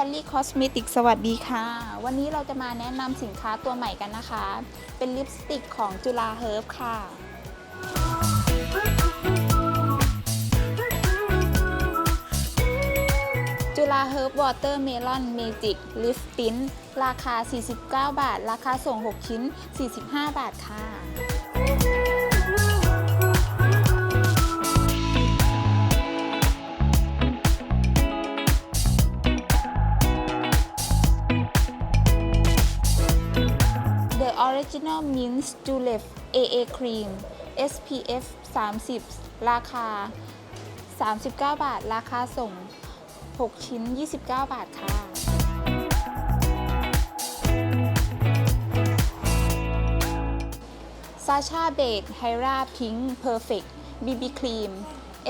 Kelly Cosmetic สวัสดีค่ะ วันนี้เราจะมาแนะนำสินค้าตัวใหม่กันนะคะ เป็นลิปสติกของจุฬาเฮิร์บค่ะ จุฬาเฮิร์บวอเตอร์เมลอนเมจิกลิฟตินราคา 49 บาท ราคาส่ง 6 ชิ้น 45 บาทค่ะ Original Mint Julep AA Cream SPF 30 ราคา 39 บาท ราคาส่ง 6 ชิ้น 29 บาทค่ะ ซาชาเบดไฮราพิงค์เพอร์เฟกต์บีบีครีม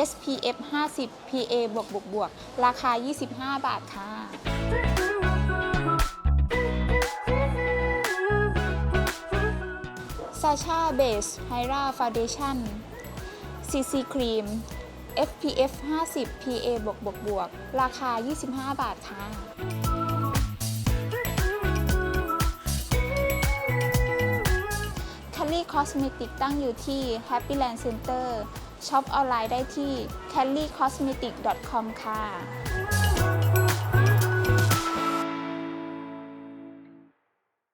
SPF 50 PA บวกบวกบวกราคา 25 บาทค่ะ ซาชาเบสไฮราฟาเดชั่น CC ครีม FPF 50 PA บวกบวกบวกราคา 25 บาทค่ะ c a l l y Cosmetic ตั้งอยู่ที่ Happyland Center ช็อปออนไลน์ได้ที่ c a l l y Cosmetic com ค่ะ